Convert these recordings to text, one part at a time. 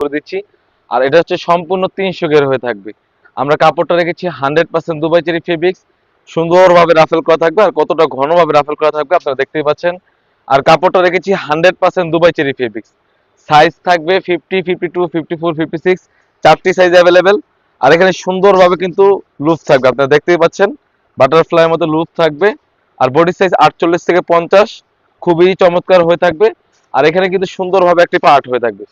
করে দিচ্ছি। আর এটা হচ্ছে সম্পূর্ণ তিনশো গের হয়ে থাকবে। আমরা কাপড়টা রেখেছি hundred percent Dubai cherry fabrics. সুন্দরভাবে রাফেল করা থাকবে আর কতটা ঘনভাবে রাফেল করা থাকবে আপনারা দেখতেই পাচ্ছেন। আর কাপড়টা রেখেছি hundred percent Dubai cherry fabrics. Size থাকবে fifty fifty two, fifty four, fifty six. চারটি সাইজ অ্যাভেলেবেল। আর এখানে সুন্দরভাবে কিন্তু লুপ থাকবে, আপনারা দেখতেই পাচ্ছেন। বাটারফ্লাইয়ের মতো লুপ থাকবে। আর বডি সাইজ আটচল্লিশ থেকে পঞ্চাশ। খুবই চমৎকার হয়ে থাকবে। আর এখানে কিন্তু সুন্দরভাবে একটি পার্ট হয়ে থাকবে।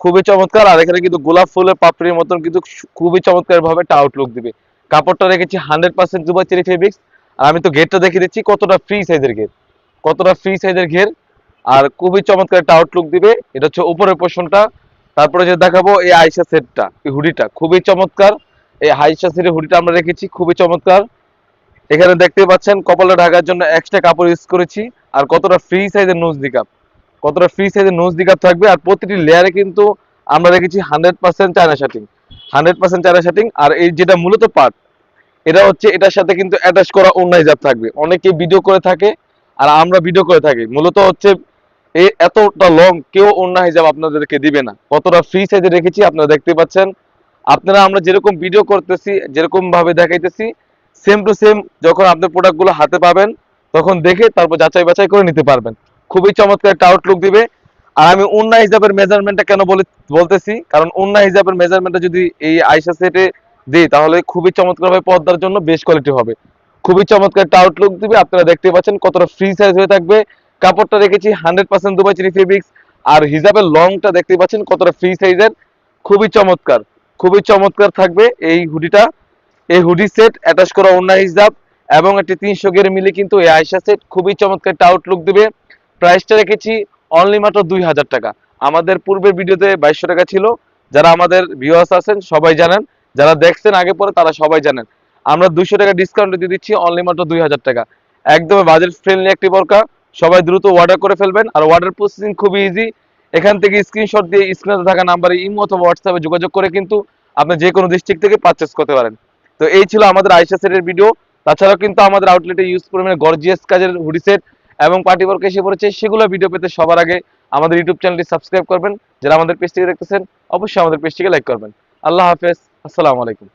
খুবই চমৎকার। আর এখানে কিন্তু গোলাপ ফুলের পাপড়ির মতন কিন্তু খুবই চমৎকার ভাবে একটা আউটলুক দিবে। কাপড়টা রেখেছি hundred percent Dubai cherry fabrics আর আমি তো গেটটা দেখে দিচ্ছি, কতটা ফ্রি সাইজের গেট কতটা ফ্রি সাইজের ঘের আর খুবই চমৎকার একটা আউটলুক দিবে। এটা হচ্ছে উপরের পোর্শনটা তারপরে যে দেখাবো এই আইসা সেটটা এই হুডিটা। খুবই চমৎকার। এই আইসা সেটের হুডিটা আমরা রেখেছি, খুবই চমৎকার। এখানে দেখতে পাচ্ছেন, কপালে ঢাকার জন্য এক্সট্রা কাপড় ইউজ করেছি। আর কতটা ফ্রি সাইজের নোজ দিকাপ কতটা ফ্রি সাইজের নোজ দিকাপ থাকবে আর প্রতিটি লেয়ারে কিন্তু আমরা দেখেছি hundred percent China shirting hundred percent China shirting আর এই যেটা মূলত পার্ট এটা হচ্ছে এটার সাথে কিন্তু অ্যাটাচ করা অন্য হিজাব থাকবে। অনেকে ভিডিও করে থাকে আর আমরা ভিডিও করে থাকি। মূলত হচ্ছে এই এতটা লং কেউ অন্য হিজাব আপনাদেরকে দিবে না। কতটা ফ্রি সাইজে রেখেছি আপনারা দেখতে পাচ্ছেন। আপনারা আমরা যেরকম ভিডিও করতেছি যেরকম ভাবে দেখাইতেছি সেম টু সেম যখন আপনার প্রোডাক্টগুলো হাতে পাবেন, তখন দেখে তারপর যাচাই বাছাই করে নিতে পারবেন। খুবই চমৎকার একটা আউটলুক দিবে। আর আমি উন্না হিসাবের মেজারমেন্টটা কেন বলে বলতেছি? কারণ উন্না হিসাবের মেজারমেন্টটা যদি এই আইসা সেটে দিই, তাহলে খুবই চমৎকারভাবে পর্দার জন্য বেশ কোয়ালিটি হবে। খুবই চমৎকার একটা আউটলুক দিবে। আপনারা দেখতে পাচ্ছেন কতটা ফ্রি সাইজ হয়ে থাকবে। কাপড়টা রেখেছি হান্ড্রেড পার্সেন্ট দুবাই চিনি ফেব্রিক্স। আর হিজাবের লংটা দেখতে পাচ্ছেন কতটা ফ্রি সাইজের খুবই চমৎকার। খুবই চমৎকার থাকবে এই হুডিটা এই হুডি সেট অ্যাটাচ করা অন্য হিজাব এবং একটি তিনশো গের মিলে কিন্তু এই আয়সা সেট খুবই চমৎকার একটা আউটলুক দিবে। প্রাইসটা রেখেছি অনলি মাত্র দুই হাজার টাকা। আমাদের পূর্বের ভিডিওতে বাইশশো টাকা ছিল। যারা আমাদের ভিউয়ার্স আছেন, সবাই জানেন। যারা দেখছেন আগে পরে, তারা সবাই জানেন। আমরা দুইশো টাকা ডিসকাউন্ট দিয়ে দিচ্ছি অনলি মাত্র দুই হাজার টাকা। একদম বাজেট ফ্রেন্ডলি একটি বরকা। সবাই দ্রুত অর্ডার করে ফেলবেন। আর অর্ডার প্রসেসিং খুবই ইজি এখান থেকে স্ক্রিনশট দিয়ে স্ক্রিনে থাকা নাম্বারে ইমো অথবা হোয়াটসঅ্যাপে যোগাযোগ করে কিন্তু আপনি যে কোনো ডিস্ট্রিক্ট থেকে পারচেস করতে পারেন। তো এই ছিল আমাদের আইসা সেটের ভিডিও তাছাড়াও কিন্তু আমাদের আউটলেটে ইউজ পরিমাণে গর্জিয়াস কাজের হুডি সেট এবং পার্টি ওয়ার্ক এসে পড়েছে, সেগুলো ভিডিও পেতে সবার আগে আমাদের ইউটিউব চ্যানেলটি সাবস্ক্রাইব করবেন। যারা আমাদের পেজটিকে দেখতেছেন, অবশ্যই আমাদের পেজটিকে লাইক করবেন। আল্লাহ হাফেজ, আসসালামু আলাইকুম।